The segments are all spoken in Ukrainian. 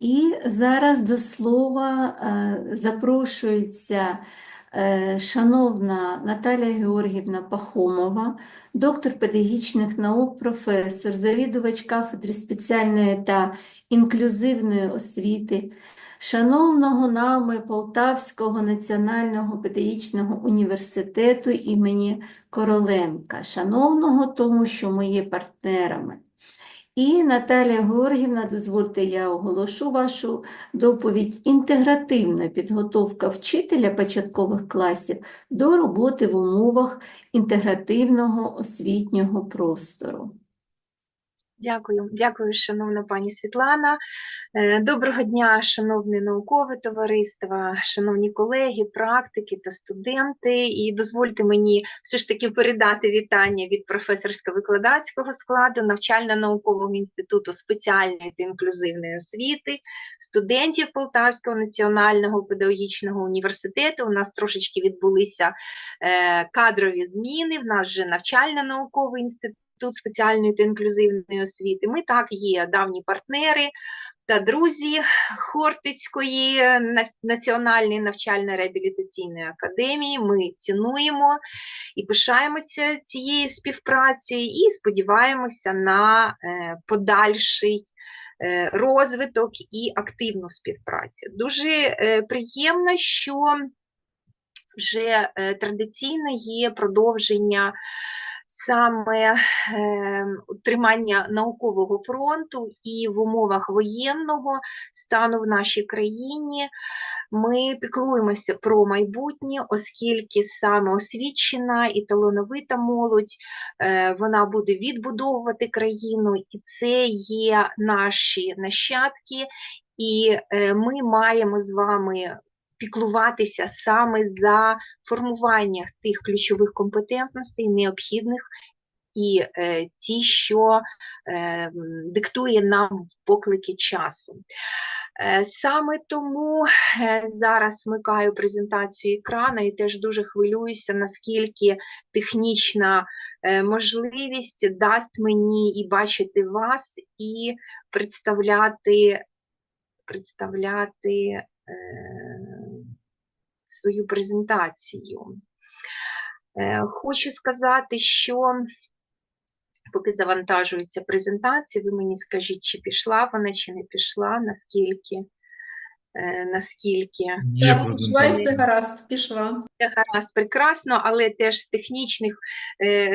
І зараз до слова запрошується е, шановна Наталя Георгівна Пахомова, доктор педагогічних наук, професор, завідувач кафедри спеціальної та інклюзивної освіти, шановного нами Полтавського національного педагогічного університету імені Короленка, шановного тому, що ми є партнерами. І Наталія Георгівна, дозвольте, я оголошу вашу доповідь. Інтегративна підготовка вчителя початкових класів до роботи в умовах інтегративного освітнього простору. Дякую, дякую, шановна пані Світлана. Е, Доброго дня, шановне наукове товариство, шановні колеги, практики та студенти. І дозвольте мені все ж таки передати вітання від професорсько-викладацького складу навчально-наукового інституту спеціальної та інклюзивної освіти, студентів Полтавського національного педагогічного університету. У нас трошечки відбулися е, кадрові зміни. В нас вже навчально-науковий інститут. Інститут спеціальної та інклюзивної освіти. Ми так є давні партнери та друзі Хортицької національної навчально-реабілітаційної академії. Ми цінуємо і пишаємося цією співпрацею і сподіваємося на е, подальший е, розвиток і активну співпрацю. Дуже е, приємно, що вже традиційно є продовження саме е, тримання наукового фронту і в умовах воєнного стану в нашій країні. Ми піклуємося про майбутнє, оскільки саме освічена і талановита молодь е, вона буде відбудовувати країну, і це є наші нащадки, і е, ми маємо з вами піклуватися саме за формування тих ключових компетентностей, необхідних і е, ті, що е, диктує нам поклики часу. Е, Саме тому е, зараз вмикаю презентацію екрана і теж дуже хвилююся, наскільки технічна е, можливість дасть мені і бачити вас, і представляти, представляти свою презентацію. Е, Хочу сказати, що поки завантажується презентація, ви мені скажіть, чи пішла вона, чи не пішла, наскільки, наскільки. Є Я пішла все гаразд, пішла. Це гаразд, прекрасно, але теж з технічних е,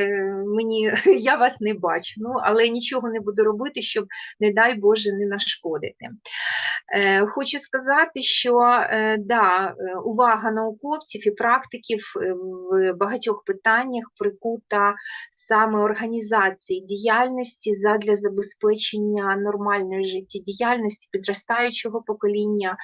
мені я вас не бачу. Ну, але нічого не буду робити, щоб, не дай Боже, не нашкодити. Е, хочу сказати, що е, да, е, увага науковців і практиків е, в багатьох питаннях прикута саме організації діяльності задля забезпечення нормальної життєдіяльності підростаючого покоління, е,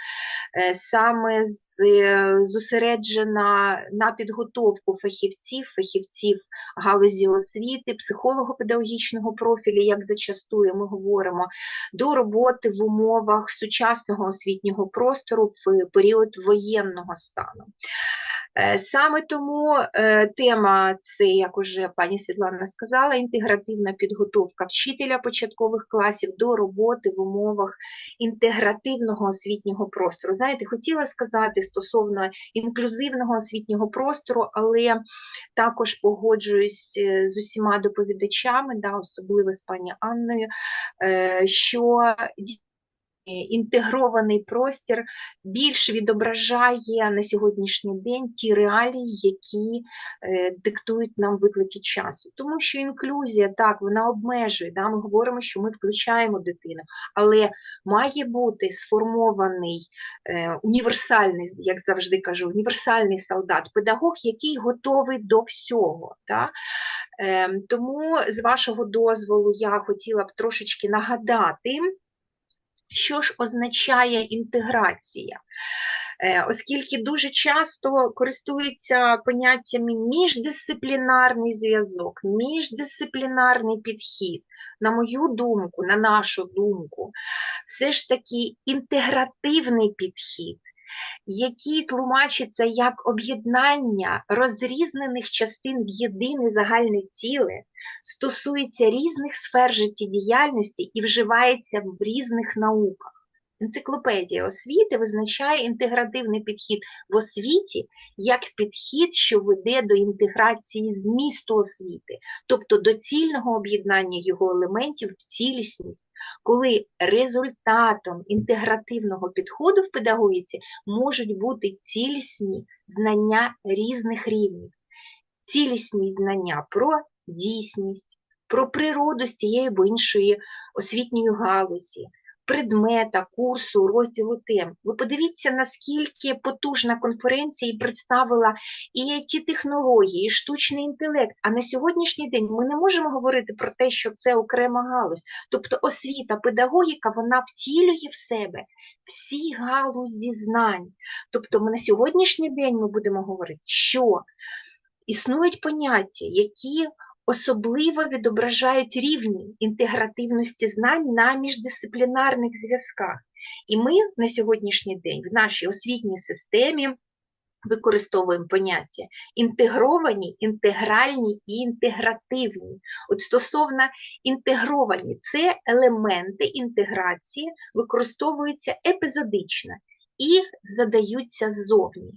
саме з, е, зосереджена на підготовку фахівців, фахівців галузі освіти, психолого-педагогічного профілю, як зачастую ми говоримо, до роботи в умовах сучасного освітнього простору в період воєнного стану. Е, Саме тому е, тема це, як уже пані Світлана сказала, інтегративна підготовка вчителя початкових класів до роботи в умовах інтегративного освітнього простору. Знаєте, хотіла сказати стосовно інклюзивного освітнього простору, але також погоджуюсь е, з усіма доповідачами, да, особливо з пані Анною, що інтегрований простір більш відображає на сьогоднішній день ті реалії, які е, диктують нам виклики часу. Тому що інклюзія, так, вона обмежує. Да? Ми говоримо, що ми включаємо дитину, але має бути сформований е, універсальний, як завжди кажу, універсальний солдат, педагог, який готовий до всього. Да? Е, тому, з вашого дозволу, я хотіла б трошечки нагадати. Що ж означає інтеграція? Е, Оскільки дуже часто користуються поняттями міждисциплінарний зв'язок, міждисциплінарний підхід, на мою думку, на нашу думку, все ж таки інтегративний підхід, який тлумачаться як об'єднання розрізнених частин в єдине загальне ціле, стосується різних сфер життєдіяльності і вживається в різних науках. Енциклопедія освіти визначає інтегративний підхід в освіті як підхід, що веде до інтеграції змісту освіти, тобто до цільного об'єднання його елементів в цілісність, коли результатом інтегративного підходу в педагогіці можуть бути цілісні знання різних рівнів, цілісні знання про дійсність, про природу з тієї або іншої освітньої галузі, предмета, курсу, розділу тем. Ви подивіться, наскільки потужна конференція представила і ті технології, і штучний інтелект. А на сьогоднішній день ми не можемо говорити про те, що це окрема галузь. Тобто освіта, педагогіка, вона втілює в себе всі галузі знань. Тобто ми на сьогоднішній день ми будемо говорити, що існують поняття, які особливо відображають рівні інтегративності знань на міждисциплінарних зв'язках. І ми на сьогоднішній день в нашій освітній системі використовуємо поняття інтегровані, інтегральні і інтегративні. От стосовно інтегровані, це елементи інтеграції використовуються епізодично і задаються ззовні.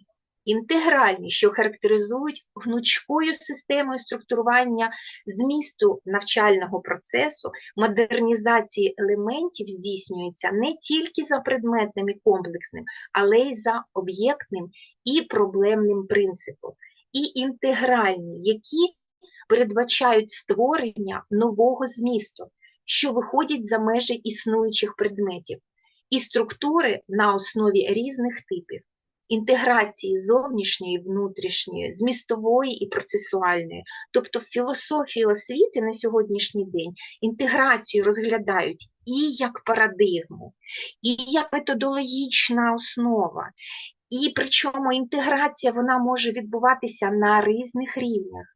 Інтегральні, що характеризують гнучкою системою структурування змісту навчального процесу, модернізації елементів здійснюється не тільки за предметним і комплексним, але й за об'єктним і проблемним принципом. І інтегральні, які передбачають створення нового змісту, що виходять за межі існуючих предметів, і структури на основі різних типів інтеграції зовнішньої, внутрішньої, змістової і процесуальної. Тобто в філософії освіти на сьогоднішній день інтеграцію розглядають і як парадигму, і як методологічна основа. І причому інтеграція вона може відбуватися на різних рівнях.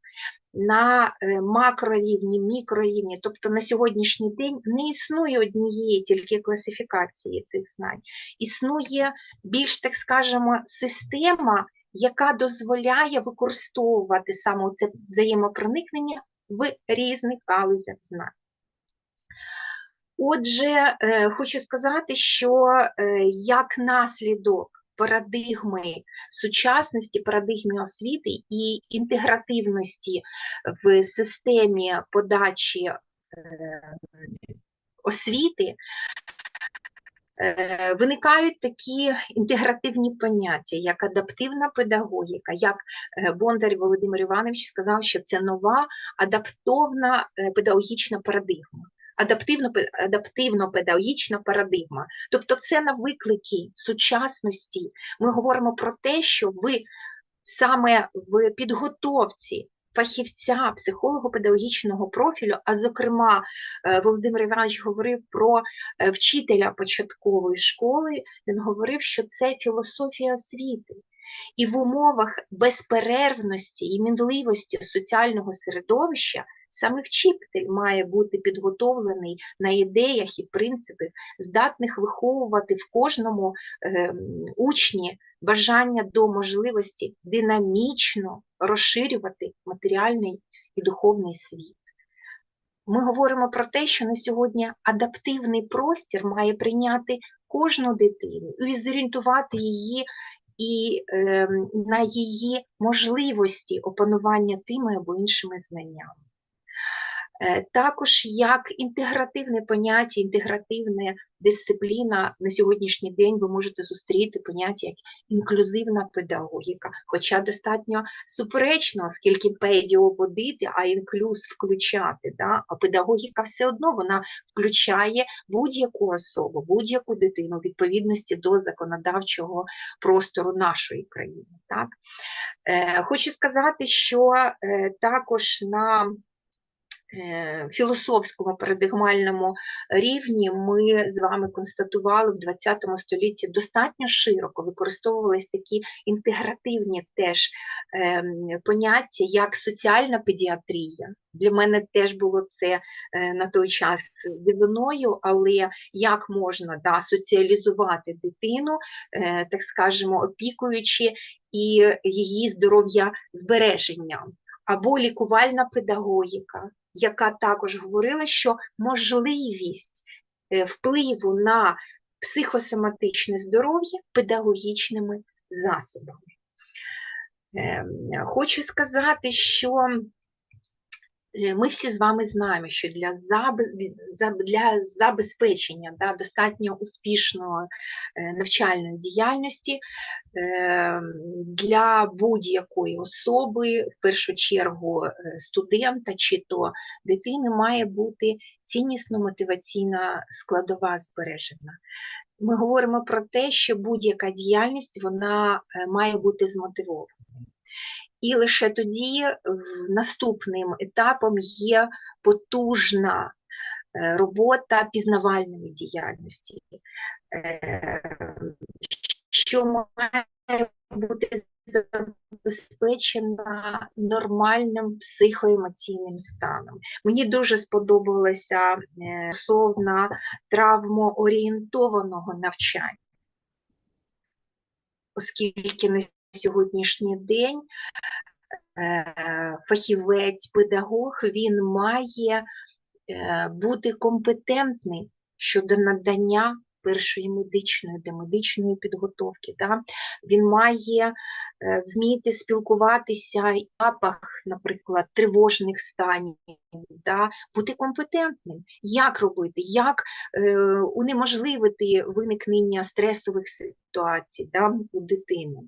На е, макрорівні, мікрорівні, тобто на сьогоднішній день не існує однієї тільки класифікації цих знань. Існує більш, так скажемо, система, яка дозволяє використовувати саме це взаємопроникнення в різних галузях знань. Отже, е, хочу сказати, що е, як наслідок парадигми сучасності, парадигми освіти і інтегративності в системі подачі е, освіти, е, виникають такі інтегративні поняття, як адаптивна педагогіка, як е, Бондар Володимир Іванович сказав, що це нова адаптовна педагогічна парадигма адаптивно-педагогічна парадигма. Тобто це на виклики сучасності. Ми говоримо про те, що ви саме в підготовці фахівця психолого-педагогічного профілю, а зокрема, е, Володимир Іванович говорив про е, вчителя початкової школи, він говорив, що це філософія освіти. І в умовах безперервності і мінливості соціального середовища Саме вчитель має бути підготовлений на ідеях і принципах, здатних виховувати в кожному е, учні бажання до можливості динамічно розширювати матеріальний і духовний світ. Ми говоримо про те, що на сьогодні адаптивний простір має прийняти кожну дитину і зорієнтувати її і е, на її можливості опанування тими або іншими знаннями. Е, також як інтегративне поняття, інтегративна дисципліна на сьогоднішній день ви можете зустріти поняття як інклюзивна педагогіка, хоча достатньо суперечно, оскільки педіо водити, а інклюз включати. Да? А педагогіка все одно вона включає будь-яку особу, будь-яку дитину в відповідності до законодавчого простору нашої країни. Так? Е, Хочу сказати, що е, також на філософському парадигмальному рівні ми з вами констатували в ХХ столітті достатньо широко використовувалися такі інтегративні теж ем, поняття, як соціальна педіатрія. Для мене теж було це е, на той час дивиною, але як можна да, соціалізувати дитину, е, так скажемо, опікуючи і її здоров'я збереженням, або лікувальна педагогіка яка також говорила, що можливість е, впливу на психосоматичне здоров'я педагогічними засобами. Ем, Хочу сказати, що ми всі з вами знаємо, що для, для забезпечення да, достатньо успішної е, навчальної діяльності е, для будь-якої особи, в першу чергу е, студента чи то дитини, має бути ціннісно-мотиваційна складова збережена. Ми говоримо про те, що будь-яка діяльність вона е, має бути змотивована. І лише тоді е, наступним етапом є потужна е, робота пізнавальної діяльності, е, що має бути забезпечена нормальним психоемоційним станом. Мені дуже сподобалася стосовно травмоорієнтованого навчання, оскільки на сьогоднішній день е, фахівець, педагог, він має е, бути компетентний щодо надання першої медичної, домедичної підготовки. Да? Він має е, вміти спілкуватися в етапах, наприклад, тривожних станів, да? бути компетентним. Як робити, як е, унеможливити виникнення стресових ситуацій да, у дитини.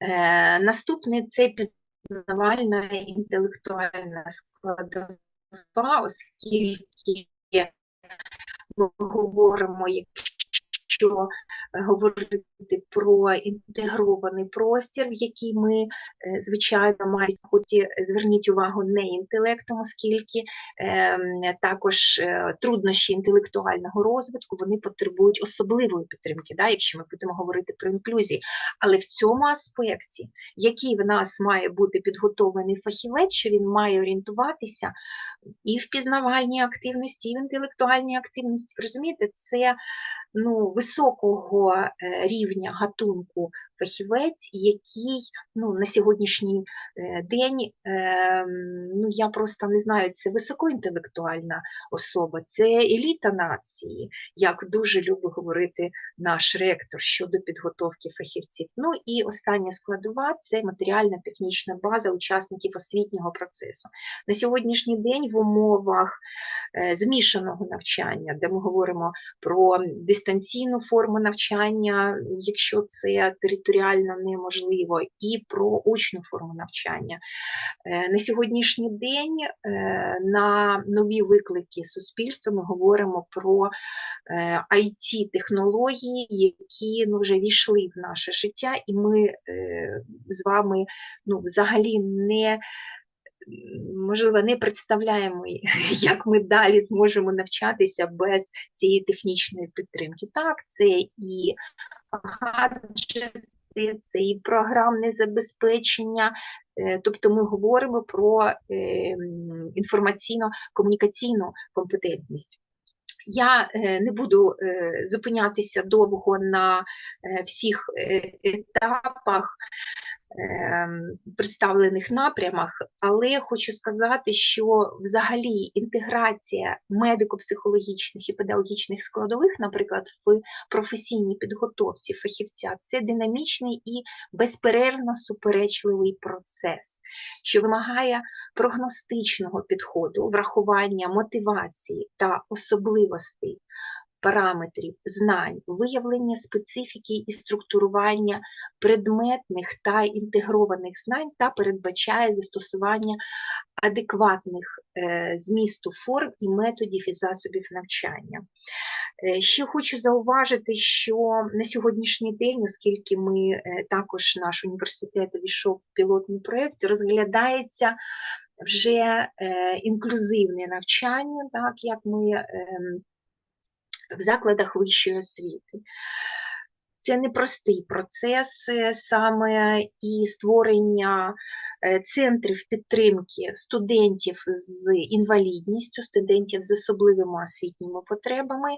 Е, наступне це пізнавальна інтелектуальна складова, оскільки ми говоримо, якщо говорити про інтегрований простір, в який ми, е, звичайно, мають хоч і зверніть увагу не інтелектом, оскільки ем, також е, труднощі інтелектуального розвитку вони потребують особливої підтримки, да, якщо ми будемо говорити про інклюзію. Але в цьому аспекті, який в нас має бути підготовлений фахівець, що він має орієнтуватися і в пізнавальній активності, і в інтелектуальній активності. Розумієте, це ну, високого е, рівня гатунку фахівець, який ну, на сьогоднішній е, день, е, ну я просто не знаю, це високоінтелектуальна особа, це еліта нації, як дуже любить говорити наш ректор щодо підготовки фахівців. Ну і остання складова це матеріально-технічна база учасників освітнього процесу. На сьогоднішній день в умовах змішаного навчання, де ми говоримо про дистанційну форму навчання, якщо це територіально неможливо, і про очну форму навчання. Е, На сьогоднішній день е, на нові виклики суспільства ми говоримо про IT-технології, які ну, вже війшли в наше життя, і ми е, з вами ну, взагалі не можливо, не представляємо, як ми далі зможемо навчатися без цієї технічної підтримки. Так, це і гаджети, це і програмне забезпечення, е, тобто ми говоримо про е, інформаційно-комунікаційну компетентність. Я е, не буду е, зупинятися довго на всіх етапах ем, представлених напрямах, але хочу сказати, що взагалі інтеграція медико-психологічних і педагогічних складових, наприклад, в професійній підготовці фахівця, це динамічний і безперервно суперечливий процес, що вимагає прогностичного підходу, врахування мотивації та особливостей параметрів знань, виявлення специфіки і структурування предметних та інтегрованих знань та передбачає застосування адекватних е, змісту форм і методів і засобів навчання. Е, Ще хочу зауважити, що на сьогоднішній день, оскільки ми е, також наш університет увійшов в пілотний проєкт, розглядається вже інклюзивне навчання, так як ми ем, в закладах вищої освіти. Це непростий процес е, саме і створення е, центрів підтримки студентів з інвалідністю, студентів з особливими освітніми потребами,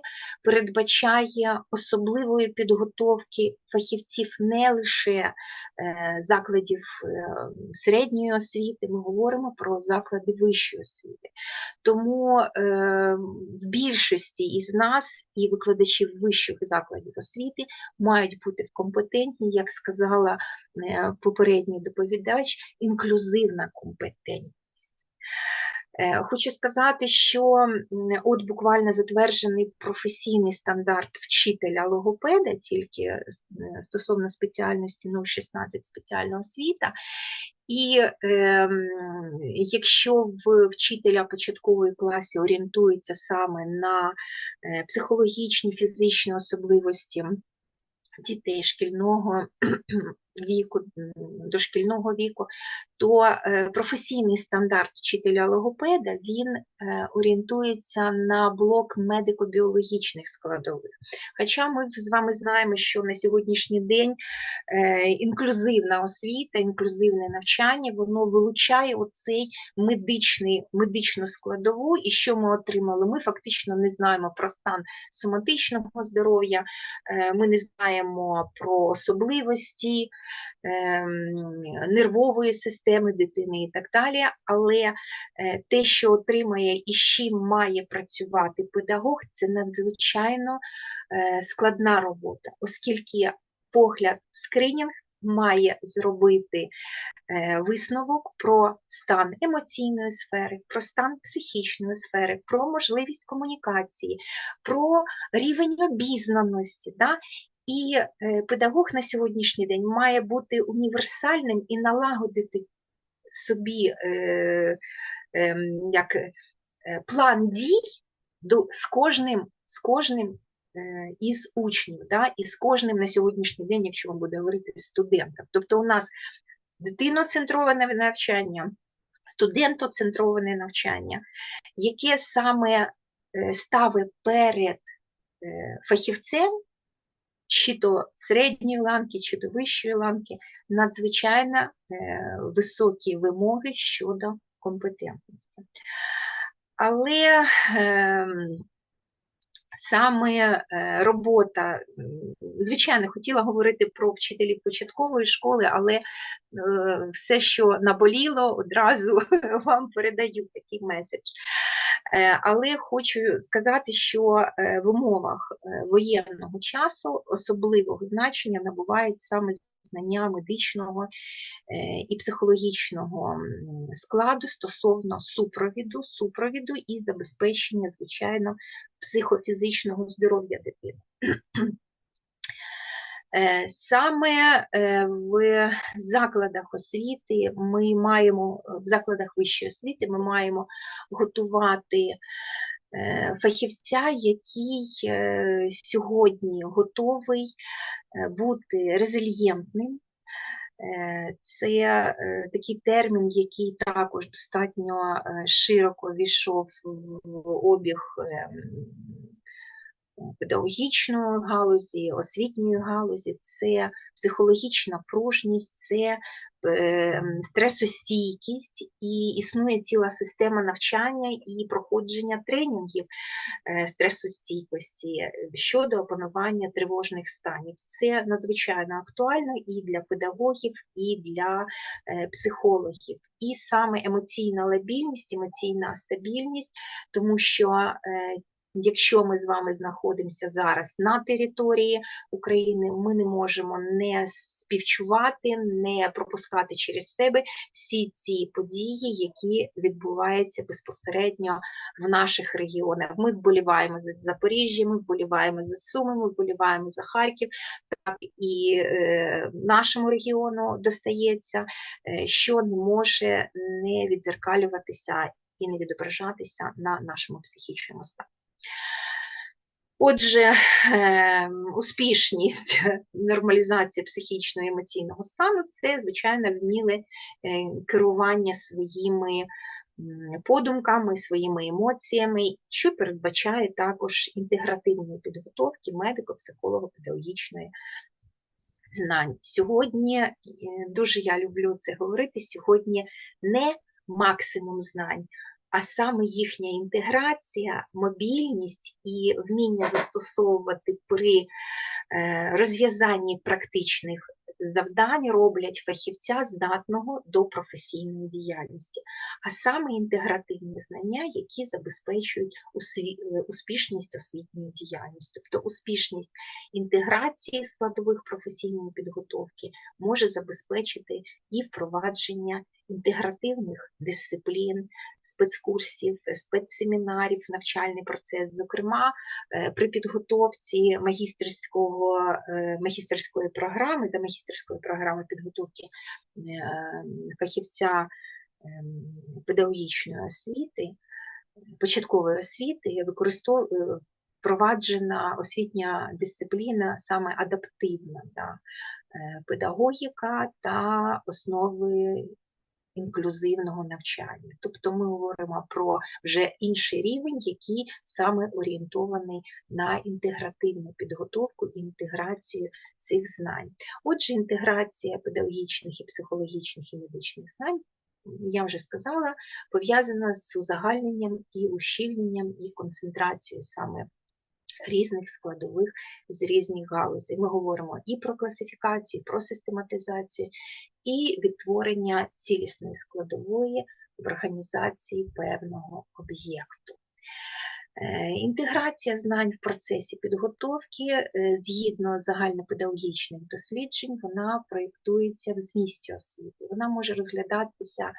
передбачає особливої підготовки фахівців не лише е, закладів середньої освіти, ми говоримо про заклади вищої освіти. Тому в більшості із нас і викладачів вищих закладів освіти мають бути компетентні, як сказала е, попередній доповідач, інклюзивна компетентність. Е, Хочу сказати, що от буквально затверджений професійний стандарт вчителя логопеда, тільки е, стосовно спеціальності 016 спеціальна освіта. І ем, якщо в вчителя початкової класі орієнтується саме на е, психологічні, фізичні особливості дітей шкільного віку, дошкільного віку, то е, професійний стандарт вчителя логопеда він е, орієнтується на блок медико-біологічних складових. Хоча ми з вами знаємо, що на сьогоднішній день е, інклюзивна освіта, інклюзивне навчання, воно вилучає оцей медичний, медичну складову, і що ми отримали? Ми фактично не знаємо про стан соматичного здоров'я, ми не знаємо про особливості нервової системи дитини і так далі, але е, те, що отримає і з чим має працювати педагог, це надзвичайно е, складна робота, оскільки погляд скринінг має зробити е, висновок про стан емоційної сфери, про стан психічної сфери, про можливість комунікації, про рівень обізнаності. Да? І е, педагог на сьогоднішній день має бути універсальним і налагодити собі е, ем, як, е, план дій з кожним, з кожним із учнів, да, і з кожним на сьогоднішній день, якщо вам буде говорити студентом. Тобто у нас дитиноцентроване навчання, студентоцентроване навчання, яке саме ставить перед фахівцем чи то середньої ланки, чи то вищої ланки, надзвичайно е, високі вимоги щодо компетентності. Але е, саме е, робота, звичайно, хотіла говорити про вчителів початкової школи, але е, все, що наболіло, одразу вам передаю такий меседж. Е, Але хочу сказати, що е, в умовах е, воєнного часу особливого значення набувають саме знання медичного і психологічного складу стосовно супровіду, супровіду і забезпечення, звичайно, психофізичного здоров'я дитини. Е, Саме е, в закладах освіти ми маємо, в закладах вищої освіти ми маємо готувати е, фахівця, який сьогодні готовий бути резильєнтним. Це такий термін, який також достатньо широко війшов в обіг ем, педагогічної галузі, освітньої галузі, це психологічна пружність, це е, стресостійкість, і існує ціла система навчання і проходження тренінгів е, стресостійкості е, щодо опанування тривожних станів. Це надзвичайно актуально і для педагогів, і для психологів. І саме емоційна лабільність, емоційна стабільність, тому що Якщо ми з вами знаходимося зараз на території України, ми не можемо не співчувати, не пропускати через себе всі ці події, які відбуваються безпосередньо в наших регіонах. Ми вболіваємо за Запоріжжя, ми вболіваємо за Суми, ми вболіваємо за Харків, так і е, нашому регіону достається, е, що не може не відзеркалюватися і не відображатися на нашому психічному стані. Отже, е, успішність нормалізації психічного і емоційного стану це, звичайно, вміле е, керування своїми подумками, своїми емоціями, що передбачає також інтегративної підготовки медико-психолого-педагогічної знань. Сьогодні, е, дуже я люблю це говорити, сьогодні не максимум знань, а саме їхня інтеграція, мобільність і вміння застосовувати при е, розв'язанні практичних завдань роблять фахівця здатного до професійної діяльності, а саме інтегративні знання, які забезпечують е, успішність освітньої діяльності, тобто успішність інтеграції складових професійної підготовки може забезпечити і впровадження інтегративних дисциплін, спецкурсів, спецсемінарів, навчальний процес. Зокрема, е, при підготовці магістерського, е, магістерської програми, за магістерською програмою підготовки е, фахівця ем, педагогічної освіти, початкової освіти використовує впроваджена освітня дисципліна саме адаптивна да, е, педагогіка та основи інклюзивного навчання. Тобто ми говоримо про вже інший рівень, який саме орієнтований на інтегративну підготовку і інтеграцію цих знань. Отже, інтеграція педагогічних і психологічних і медичних знань. Я вже сказала, пов'язана з узагальненням і ущільненням і концентрацією саме різних складових з різних галузей. Ми говоримо і про класифікацію, і про систематизацію, і відтворення цілісної складової в організації певного об'єкту. Е, Інтеграція знань в процесі підготовки е, згідно загальнопедагогічних досліджень, вона проєктується в змісті освіти. Вона може розглядатися,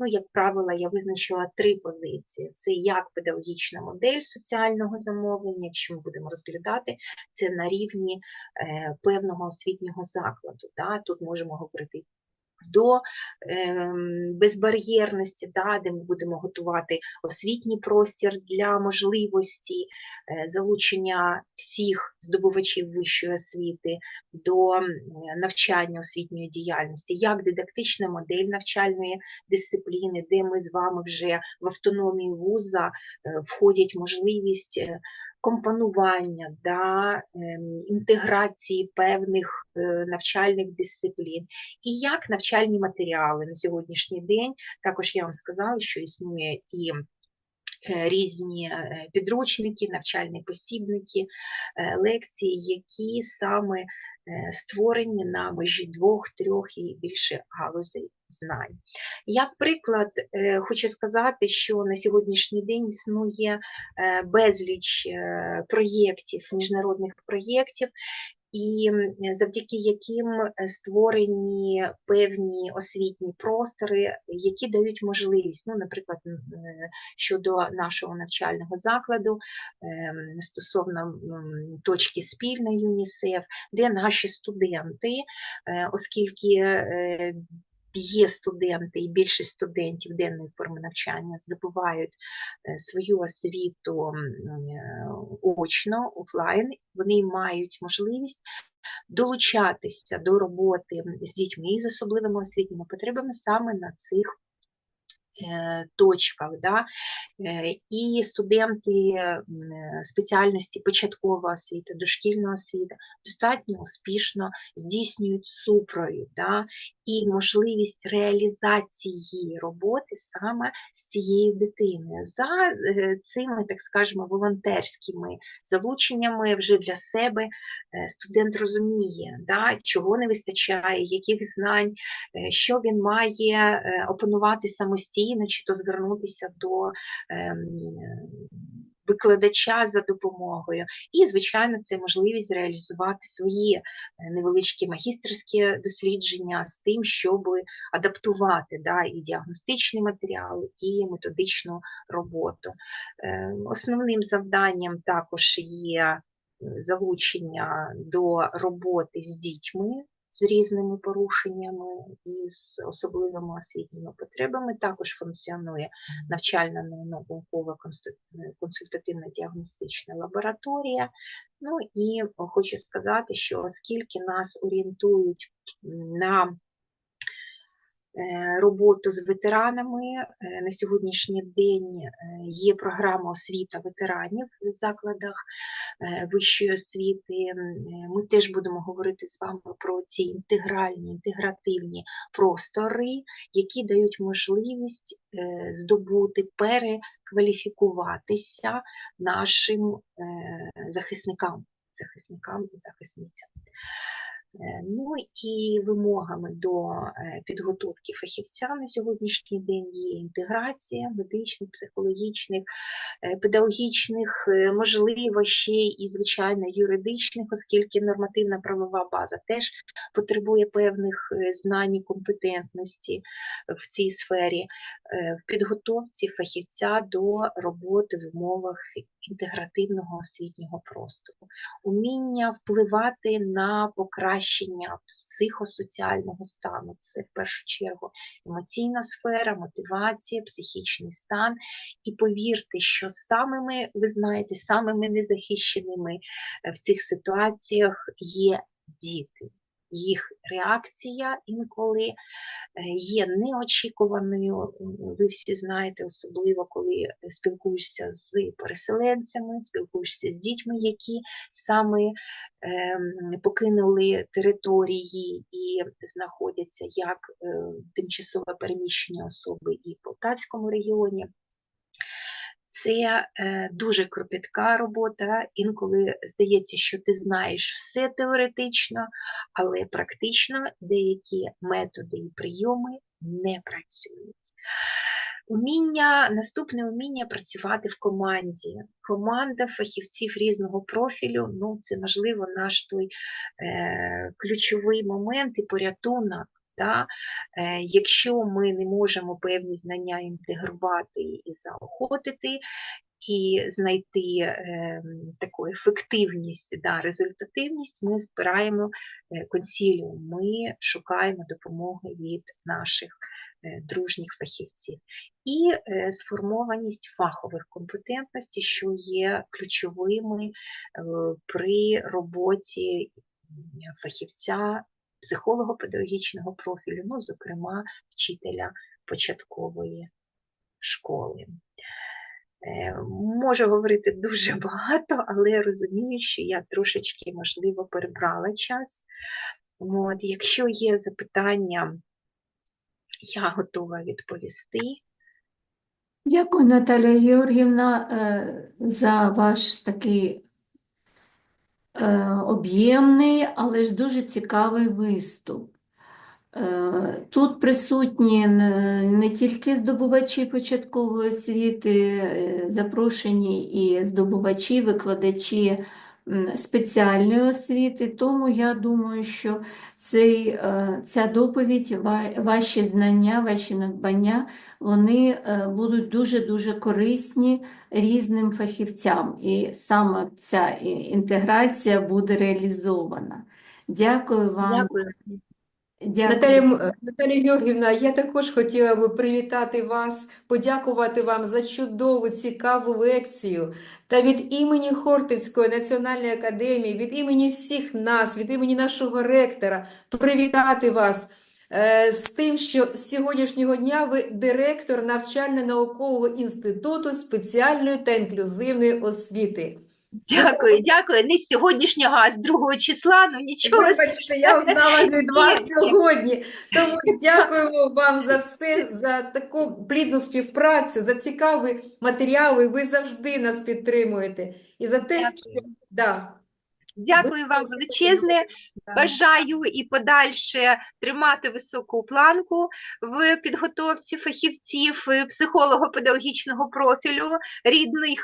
ну, як правило, я визначила три позиції: це як педагогічна модель соціального замовлення, якщо ми будемо розглядати, це на рівні е, певного освітнього закладу. Да? Тут можемо говорити до ем, безбар'єрності, да, де ми будемо готувати освітній простір для можливості е, залучення всіх здобувачів вищої освіти до навчання освітньої діяльності, як дидактична модель навчальної дисципліни, де ми з вами вже в автономію вуза е, входять можливість е, компонування, да, ем, інтеграції певних е, навчальних дисциплін, і як навчальні матеріали на сьогоднішній день. Також я вам сказала, що існує і різні е, підручники, навчальні посібники, е, лекції, які саме е, створені на межі двох, трьох і більше галузей знань. Як приклад, е, хочу сказати, що на сьогоднішній день існує е, безліч е, проєктів, міжнародних проєктів, і завдяки яким е, створені певні освітні простори, які дають можливість, ну, наприклад, е, щодо нашого навчального закладу ем, стосовно точки спільної ЮНІСЕФ, де наші студенти, е, оскільки є студенти і більшість студентів денної форми навчання здобувають е, свою освіту е, очно, офлайн, вони мають можливість долучатися до роботи з дітьми з особливими освітніми потребами саме на цих е, точках. Да? І студенти спеціальності початкова освіта, дошкільна освіта достатньо успішно здійснюють супровід да? І можливість реалізації роботи саме з цією дитиною. За е, цими, так скажемо, волонтерськими залученнями вже для себе е, студент розуміє, да, чого не вистачає, яких знань, е, що він має опанувати самостійно, чи то звернутися до ем, викладача за допомогою. І, звичайно, це можливість реалізувати свої е, невеличкі магістерські дослідження з тим, щоб адаптувати да, і діагностичний матеріал, і методичну роботу. Е, Основним завданням також є е, залучення до роботи з дітьми з різними порушеннями і з особливими освітніми потребами. Також функціонує навчальна наукова консультативна діагностична лабораторія. Ну і хочу сказати, що оскільки нас орієнтують на роботу з ветеранами. Е, На сьогоднішній день е, є програма освіта ветеранів в закладах е, вищої освіти. Е, Ми теж будемо говорити з вами про ці інтегральні, інтегративні простори, які дають можливість е, здобути, перекваліфікуватися нашим е, захисникам, захисникам і захисницям. Е, Ну і вимогами до е, підготовки фахівця на сьогоднішній день є інтеграція медичних, психологічних, е, педагогічних е, можливостей і, звичайно, юридичних, оскільки нормативна правова база теж потребує певних знань і компетентності в цій сфері, в підготовці фахівця до роботи в умовах інтегративного освітнього простору уміння впливати на покращення психосоціального стану. Це в першу чергу емоційна сфера, мотивація, психічний стан. І повірте, що самими, ви знаєте, самими незахищеними е, в цих ситуаціях є діти. Їх реакція інколи е, є неочікуваною. Ви всі знаєте, особливо коли е, спілкуєшся з переселенцями, спілкуєшся з дітьми, які саме ем, покинули території і знаходяться як е, тимчасово переміщені особи і в Полтавському регіоні. Це е, дуже кропітка робота. Інколи здається, що ти знаєш все теоретично, але практично деякі методи і прийоми не працюють. Уміння, наступне уміння працювати в команді. Команда фахівців різного профілю, ну це можливо наш той е, ключовий момент і порятунок. Да? Е, якщо ми не можемо певні знання інтегрувати і заохотити, і знайти е, таку ефективність, да, результативність, ми збираємо е, консіліум, ми шукаємо допомоги від наших е, дружніх фахівців. І е, сформованість фахових компетентностей, що є ключовими е, при роботі фахівця психолого-педагогічного профілю, ну, зокрема, вчителя початкової школи. Е, Можу говорити дуже багато, але я розумію, що я трошечки, можливо, перебрала час. От, якщо є запитання, я готова відповісти. Дякую, Наталія Георгівна, е, за ваш такий е, об'ємний, але ж дуже цікавий виступ. Е, Тут присутні не тільки здобувачі початкової освіти, е, запрошені і здобувачі, викладачі спеціальної освіти, тому я думаю, що цей, е, ця доповідь, ваші знання, ваші надбання, вони е, будуть дуже-дуже корисні різним фахівцям, і саме ця інтеграція буде реалізована. Дякую вам. Дякую. М- Наталія Георгівна, я також хотіла би привітати вас, подякувати вам за чудову, цікаву лекцію. Та від імені Хортицької національної академії, від імені всіх нас, від імені нашого ректора, привітати вас е, з тим, що з сьогоднішнього дня ви директор навчально-наукового інституту спеціальної та інклюзивної освіти. Дякую, дякую. Не з сьогоднішнього, а з другого числа, ну нічого. Вибачте, я узнала від вас сьогодні. Тому дякуємо вам за все, за таку плідну співпрацю, за цікаві матеріали. Ви завжди нас підтримуєте. І за те, Дякую. що да, Дякую вам величезне. Бажаю і подальше тримати високу планку в підготовці фахівців е, психолого-педагогічного профілю рідної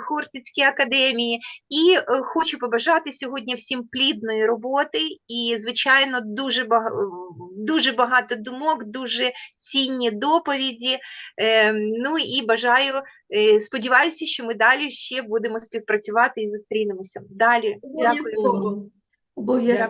Хортицькій академії. І е, хочу побажати сьогодні всім плідної роботи і, звичайно, дуже багато, дуже багато думок, дуже цінні доповіді. Е, Ну і бажаю, е, сподіваюся, що ми далі ще будемо співпрацювати і зустрінемося. Далі. Обов'язково. Обов'язково.